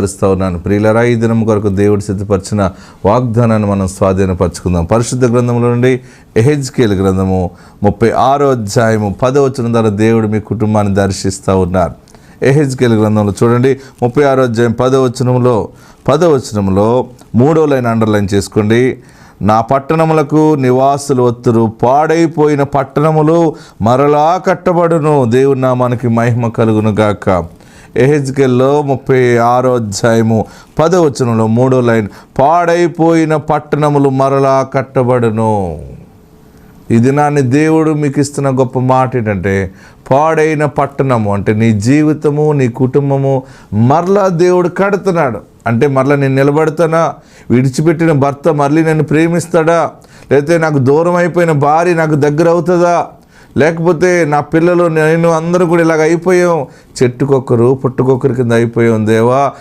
పరుస్తూ ఉన్నాను. ప్రియులరా ఈ దినం కొరకు దేవుడు సిద్ధపరిచిన వాగ్దానాన్ని మనం స్వాధీనపరచుకుందాం. పరిశుద్ధ గ్రంథంలో నుండి ఎహెజ్కేల్ గ్రంథము ముప్పై ఆరో అధ్యాయము పదవచనం ద్వారా దేవుడు మీ కుటుంబాన్ని దర్శిస్తూ ఉన్నారు. ఎహెజ్కేల్ గ్రంథంలో చూడండి ముప్పై ఆరో అధ్యాయం పదవచనంలో పదవచనంలో మూడో లైన్ అండర్లైన్ చేసుకోండి. నా పట్టణములకు నివాసులు ఒత్తురు పాడైపోయిన పట్టణములు మరలా కట్టబడును. దేవుని నామానికి మహిమ కలుగును గాక ఎహెజ్కెల్లో ముప్పై ఆరో అధ్యాయము పదవచనంలో మూడో లైన్ పాడైపోయిన పట్టణములు మరలా కట్టబడును. ఈ దినాన్ని దేవుడు మీకు ఇస్తున్న గొప్ప మాట ఏంటంటే పాడైన పట్టణము అంటే నీ జీవితము నీ కుటుంబము మరలా దేవుడు కడుతున్నాడు. అంటే మరలా నేను నిలబడతానా? విడిచిపెట్టిన భర్త మళ్ళీ నన్ను ప్రేమిస్తాడా? లేకపోతే నాకు దూరం అయిపోయిన భార్య నాకు దగ్గర అవుతుందా లేకపోతే నా పిల్లలు నేను అందరూ కూడా ఇలాగ అయిపోయాం. చెట్టుకొక్కరు పుట్టుకొక్కరి కింద అయిపోయాం. దేవా